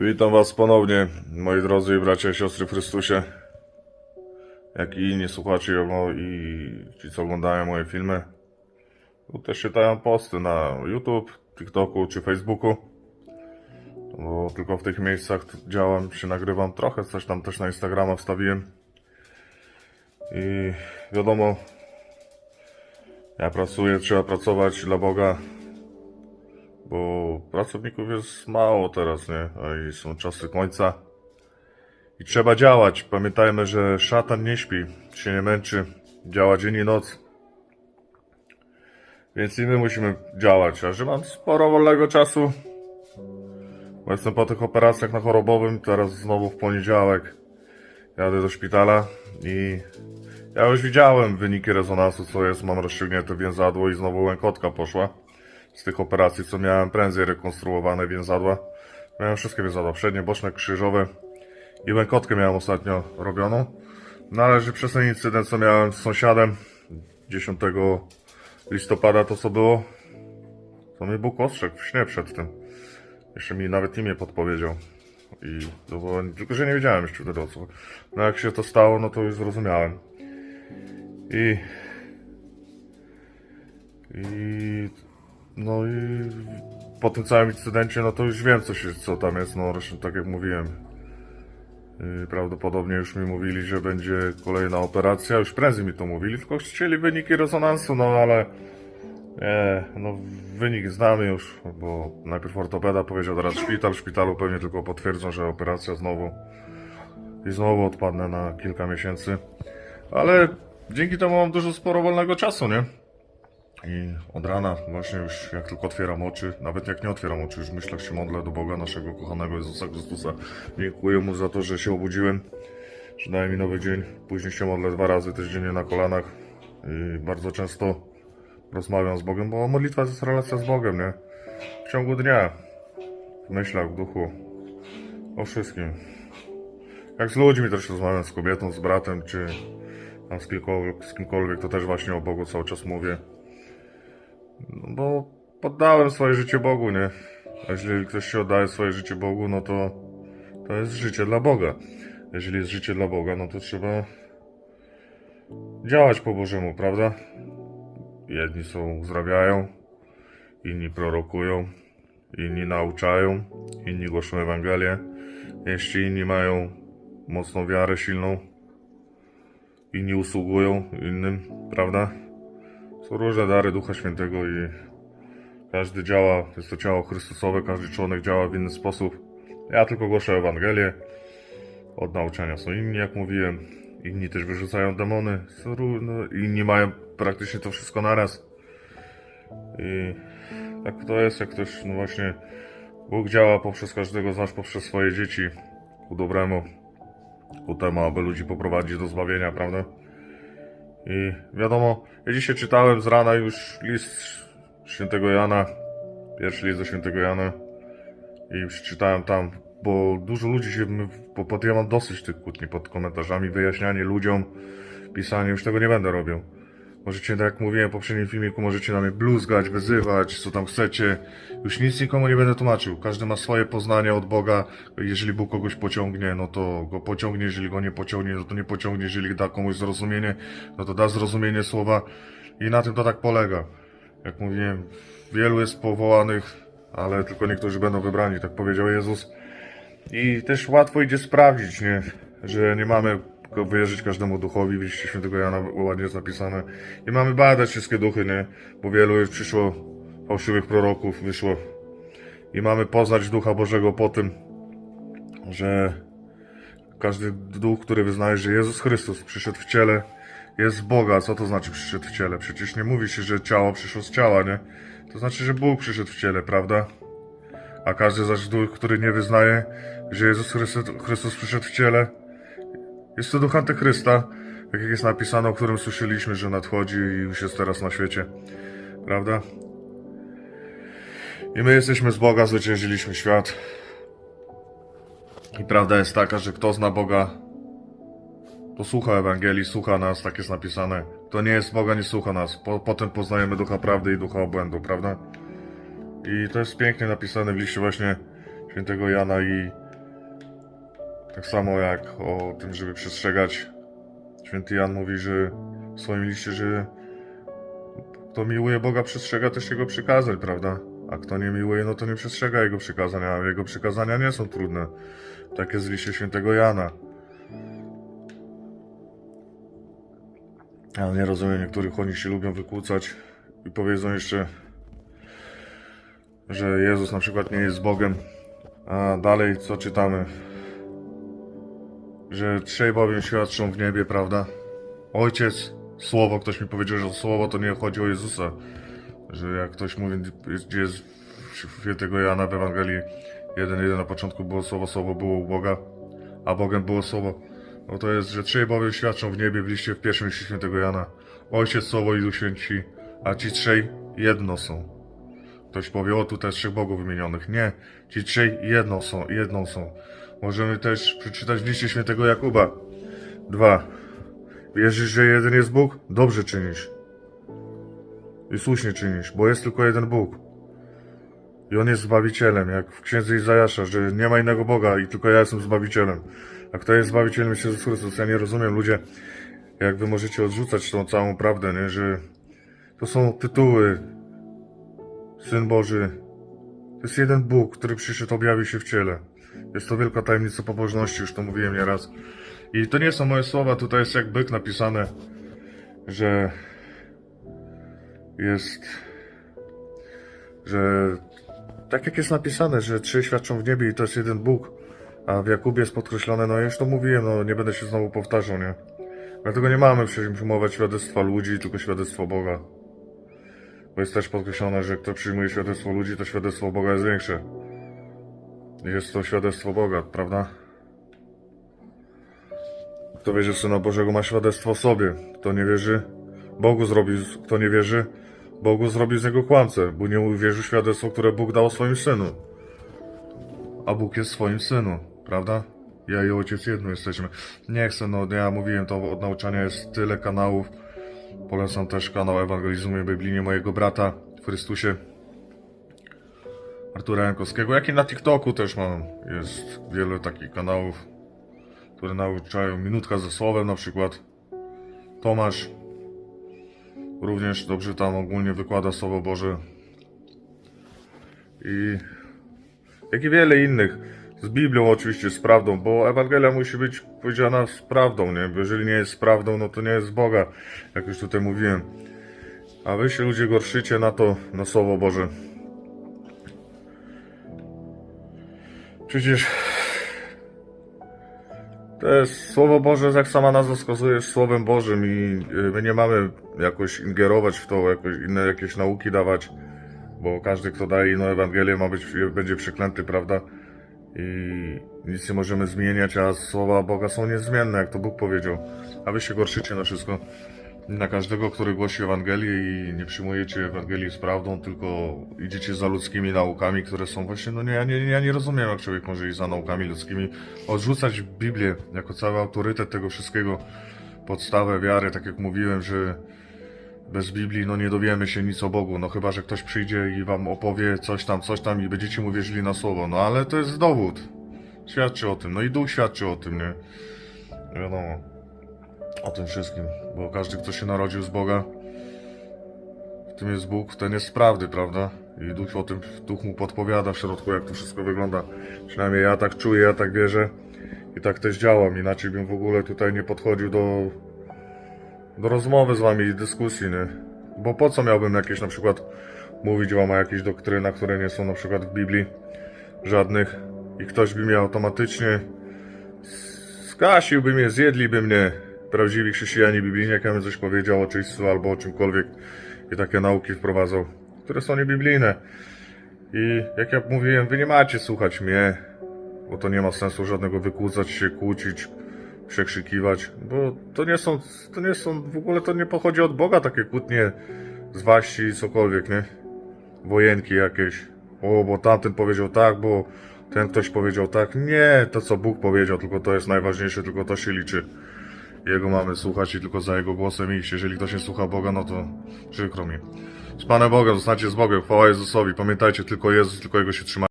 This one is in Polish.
Witam Was ponownie, moi drodzy bracia i siostry w Chrystusie, jak i inni słuchacze i ci, co oglądają moje filmy. Tu też czytają posty na YouTube, TikToku czy Facebooku, bo tylko w tych miejscach działam, się nagrywam trochę, coś tam też na Instagrama wstawiłem. I wiadomo, ja pracuję, trzeba pracować dla Boga, bo pracowników jest mało teraz, nie? I są czasy końca. I trzeba działać. Pamiętajmy, że szatan nie śpi, się nie męczy, działa dzień i noc. Więc i my musimy działać. A że mam sporo wolnego czasu, bo jestem po tych operacjach na chorobowym, teraz znowu w poniedziałek jadę do szpitala i ja już widziałem wyniki rezonansu, co jest, mam rozciągnięte więzadło i znowu łękotka poszła z tych operacji, co miałem prędzej rekonstruowane więzadła. Miałem wszystkie więzadła, przednie, boczne, krzyżowe i łękotkę miałem ostatnio robioną. No ale że przez ten incydent, co miałem z sąsiadem 10 listopada, to co było, to mnie Bóg ostrzegł w śnie przed tym. Jeszcze mi nawet imię podpowiedział. I to było, tylko, że nie wiedziałem jeszcze wtedy o co. No jak się to stało, no to już zrozumiałem. I i no i po tym całym incydencie, no to już wiem, co, się, co tam jest, no zresztą tak jak mówiłem. Prawdopodobnie już mi mówili, że będzie kolejna operacja, już prędzej mi to mówili, tylko chcieli wyniki rezonansu, no ale nie, no wynik znamy już, bo najpierw ortopeda powiedział teraz szpital, w szpitalu pewnie tylko potwierdzą, że operacja znowu i znowu odpadnę na kilka miesięcy, ale dzięki temu mam dużo sporo wolnego czasu, nie? I od rana właśnie już jak tylko otwieram oczy, nawet jak nie otwieram oczy, już myślę, się modlę do Boga naszego kochanego Jezusa Chrystusa. Dziękuję Mu za to, że się obudziłem, że daje mi nowy dzień. Później się modlę dwa razy też dziennie na kolanach i bardzo często rozmawiam z Bogiem, bo modlitwa to jest relacja z Bogiem, nie? W ciągu dnia, w myślach, w duchu, o wszystkim. Jak z ludźmi też rozmawiam, z kobietą, z bratem, czy z, z kimkolwiek, to też właśnie o Bogu cały czas mówię. No bo poddałem swoje życie Bogu, nie? A jeżeli ktoś się oddaje swoje życie Bogu, no to to jest życie dla Boga. Jeżeli jest życie dla Boga, no to trzeba działać po Bożemu, prawda? Jedni są uzdrawiają, inni prorokują, inni nauczają, inni głoszą Ewangelię, jeszcze inni mają mocną wiarę silną, inni usługują innym, prawda? Są różne dary Ducha Świętego i każdy działa, jest to ciało Chrystusowe, każdy członek działa w inny sposób. Ja tylko głoszę Ewangelię. Od nauczania są inni, jak mówiłem. Inni też wyrzucają demony. Są ró- no, inni mają praktycznie to wszystko naraz. I tak to jest, jak ktoś, no właśnie, Bóg działa poprzez każdego z nas, poprzez swoje dzieci ku dobremu, ku temu, aby ludzi poprowadzić do zbawienia, prawda? I wiadomo, ja dzisiaj czytałem z rana już list świętego Jana, pierwszy list do świętego Jana i przeczytałem tam, bo dużo ludzi się, bo pod, ja mam dosyć tych kłótni pod komentarzami, wyjaśnianie ludziom, pisanie, już tego nie będę robił. Możecie, tak jak mówiłem w poprzednim filmiku, możecie na mnie bluzgać, wyzywać, co tam chcecie. Już nic nikomu nie będę tłumaczył. Każdy ma swoje poznanie od Boga. Jeżeli Bóg kogoś pociągnie, no to go pociągnie. Jeżeli go nie pociągnie, no to nie pociągnie. Jeżeli da komuś zrozumienie, no to da zrozumienie słowa. I na tym to tak polega. Jak mówiłem, wielu jest powołanych, ale tylko niektórzy będą wybrani, tak powiedział Jezus. I też łatwo idzie sprawdzić, nie? Że nie mamy wierzyć każdemu duchowi, w liście świętego Jana ładnie jest napisane. Nie mamy badać wszystkie duchy, nie? Bo wielu już przyszło fałszywych proroków, wyszło. I mamy poznać Ducha Bożego po tym, że każdy duch, który wyznaje, że Jezus Chrystus przyszedł w ciele, jest Boga. Co to znaczy przyszedł w ciele? Przecież nie mówi się, że ciało przyszło z ciała, nie? To znaczy, że Bóg przyszedł w ciele, prawda? A każdy zaś duch, który nie wyznaje, że Jezus Chrystus przyszedł w ciele, jest to duch antychrysta, tak jak jest napisane, o którym słyszeliśmy, że nadchodzi i już jest teraz na świecie. Prawda? I my jesteśmy z Boga, zwyciężyliśmy świat. I prawda jest taka, że kto zna Boga, to słucha Ewangelii, słucha nas, tak jest napisane. Kto nie jest Boga, nie słucha nas. Po, potem poznajemy ducha prawdy i ducha obłędu, prawda? I to jest pięknie napisane w liście właśnie świętego Jana i Tak samo jak o tym, żeby przestrzegać. Święty Jan mówi, że w swoim liście, że kto miłuje Boga, przestrzega też Jego przykazań, prawda? A kto nie miłuje, no to nie przestrzega Jego przykazań, a Jego przykazania nie są trudne. Tak jest w liście świętego Jana. Ja nie rozumiem, niektórych oni się lubią wykłócać i powiedzą jeszcze, że Jezus na przykład nie jest Bogiem. A dalej co czytamy? Że trzej bowiem świadczą w niebie, prawda? Ojciec, Słowo, ktoś mi powiedział, że Słowo to nie chodzi o Jezusa. Że jak ktoś mówi, gdzie jest w świętego Jana w Ewangelii 1.1 na początku było Słowo, Słowo było u Boga, a Bogiem było Słowo. No to jest, że trzej bowiem świadczą w niebie w liście w pierwszym liście świętego Jana. Ojciec, Słowo i Duch Święci, a ci trzej jedno są. Ktoś powie, o tutaj jest trzech bogów wymienionych. Nie, ci trzej jedną są, jedną są. Możemy też przeczytać w liście świętego Jakuba. Dwa. Wierzysz, że jeden jest Bóg? Dobrze czynisz. I słusznie czynisz, bo jest tylko jeden Bóg. I On jest Zbawicielem, jak w księdze Izajasza, że nie ma innego Boga i tylko ja jestem Zbawicielem. A kto jest Zbawicielem jest Jezus Chrystus. Ja nie rozumiem, ludzie, jak wy możecie odrzucać tą całą prawdę, nie? że to są tytuły. Syn Boży. To jest jeden Bóg, który przyszedł, objawił się w ciele. Jest to wielka tajemnica pobożności, już to mówiłem nieraz. I to nie są moje słowa, tutaj jest jak byk napisane, że jest, że tak jak jest napisane, że trzy świadczą w niebie i to jest jeden Bóg, a w Jakubie jest podkreślone, no już to mówiłem, no nie będę się znowu powtarzał, nie? Dlatego nie mamy przyjmować świadectwa ludzi, tylko świadectwo Boga. Bo jest też podkreślone, że kto przyjmuje świadectwo ludzi, to świadectwo Boga jest większe. Jest to świadectwo Boga, prawda? Kto wierzy w Syna Bożego ma świadectwo sobie. Kto nie wierzy, Bogu zrobi, kto nie wierzy, Bogu zrobi z niego kłamcę, bo nie uwierzył świadectwo, które Bóg dał swoim Synu. A Bóg jest swoim Synu, prawda? Ja i Ojciec jedno jesteśmy. Nie chcę, no ja mówiłem, to od nauczania jest tyle kanałów. Polecam też kanał Ewangelizumy Biblijnie mojego brata w Chrystusie. Artura Jankowskiego, jak i na TikToku też mam. Jest wiele takich kanałów, które nauczają minutka ze słowem na przykład. Tomasz również dobrze tam ogólnie wykłada Słowo Boże. I jak i wiele innych. Z Biblią oczywiście, z prawdą, bo Ewangelia musi być powiedziana z prawdą, nie? Bo jeżeli nie jest z prawdą, no to nie jest z Boga, jak już tutaj mówiłem. A wy się ludzie gorszycie na to, na Słowo Boże. Przecież to jest Słowo Boże, jak sama nazwa wskazuje, jest Słowem Bożym i y, my nie mamy jakoś ingerować w to, jakoś inne jakieś nauki dawać, bo każdy, kto daje inną Ewangelię, ma być, będzie przeklęty, prawda? I nic nie możemy zmieniać, a słowa Boga są niezmienne, jak to Bóg powiedział. A wy się gorszycie na wszystko. Na każdego, który głosi Ewangelię i nie przyjmujecie Ewangelii z prawdą, tylko idziecie za ludzkimi naukami, które są właśnie, no nie, ja nie, ja nie rozumiem, jak człowiek może iść za naukami ludzkimi. Odrzucać Biblię jako cały autorytet tego wszystkiego, podstawę wiary, tak jak mówiłem, że bez Biblii no nie dowiemy się nic o Bogu, no chyba, że ktoś przyjdzie i wam opowie coś tam, coś tam i będziecie mu wierzyli na słowo, no ale to jest dowód. Świadczy o tym, no i Duch świadczy o tym, nie? Wiadomo. O tym wszystkim, bo każdy, kto się narodził z Boga, w tym jest Bóg, ten jest prawdy, prawda? I Duch o tym, Duch mu podpowiada w środku, jak to wszystko wygląda. Przynajmniej ja tak czuję, ja tak wierzę i tak też działam, inaczej bym w ogóle tutaj nie podchodził do do rozmowy z wami i dyskusji, nie? Bo po co miałbym jakieś na przykład mówić wam o jakichś doktrynach, które nie są na przykład w Biblii żadnych i ktoś by mnie automatycznie skasiłby mnie, zjedliby mnie prawdziwi chrześcijanie biblijni, jak ja bym coś powiedział o czyśćcu albo o czymkolwiek i takie nauki wprowadzał, które są niebiblijne. I jak ja mówiłem, wy nie macie słuchać mnie, bo to nie ma sensu żadnego wykłócać się, kłócić, przekrzykiwać, bo to nie są, to nie są, w ogóle to nie pochodzi od Boga takie kłótnie z waści, cokolwiek, nie? Wojenki jakieś. O, bo tamten powiedział tak, bo ten ktoś powiedział tak. Nie, to co Bóg powiedział, tylko to jest najważniejsze, tylko to się liczy. Jego mamy słuchać i tylko za Jego głosem iść. Jeżeli ktoś nie słucha Boga, no to przykro mi. Z Panem Bogiem, zostańcie z Bogiem, chwała Jezusowi. Pamiętajcie, tylko Jezus, tylko Jego się trzyma.